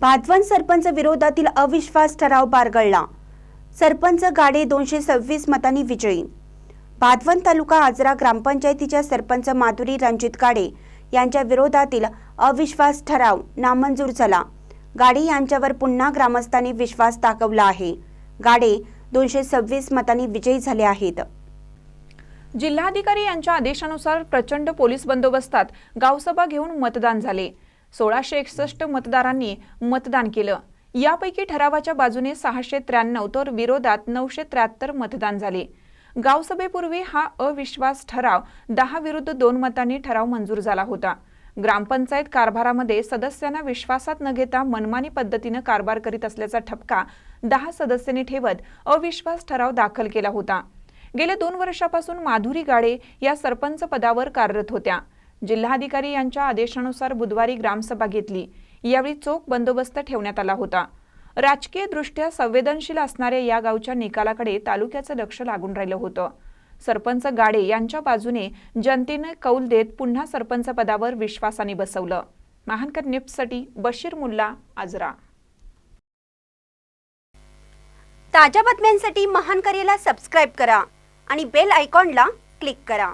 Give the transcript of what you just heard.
भातवन सरपंच विरोधातील अविश्वास ठराव बारगळला सरपंच गाडे दोनशे सव्वीस मतांनी विजयी. भातवन तालुका आजरा ग्रामपंचायतीच्या सरपंच माधुरी रणजित गाडे यांच्या विरोधातील अविश्वास ठराव नामंजूर झाला. गाडे यांच्यावर पुन्हा ग्रामस्थांनी विश्वास दाखवला आहे. गाडे दोनशे सव्वीस मतांनी विजयी झाले आहेत. जिल्हाधिकारी यांच्या आदेशानुसार प्रचंड पोलीस बंदोबस्तात गावसभा घेऊन मतदान झाले. सोळाशे एकसष्ट मतदारांनी मतदान केलं. यापैकी ठरावाच्या बाजूने सहाशे त्र्याण्णव तर विरोधात नऊशे त्र्याहत्तर मतदान झाले. गावसभेपूर्वी हा अविश्वास ठराव दहा विरुद्ध दोन मतांनी ठराव मंजूर झाला होता. ग्रामपंचायत कारभारामध्ये सदस्यांना विश्वासात न घेता मनमानी पद्धतीनं कारभार करीत असल्याचा ठपका दहा सदस्यांनी ठेवत अविश्वास ठराव दाखल केला होता. गेल्या दोन वर्षापासून माधुरी गाडे या सरपंच पदावर कार्यरत होत्या. जिल्हाधिकारी यांच्या आदेशानुसार बुधवारी ग्रामसभा घेतली. यावेळी चोख बंदोबस्त ठेवण्यात आला होता. राजकीय दृष्ट्या संवेदनशील असणाऱ्या या गावच्या निकालाकडे तालुक्याचं लक्ष लागून राहिलं होतं. सरपंच गाडे यांच्या बाजूने जनतेनं कौल देत पुन्हा सरपंच पदावर विश्वासाने बसवलं. महानकर निफ्टसाठी बशीर मुल्ला आजरा. ताज्या बातम्यांसाठी महानकरेला सबस्क्राईब करा आणि बेल आयकॉनला क्लिक करा.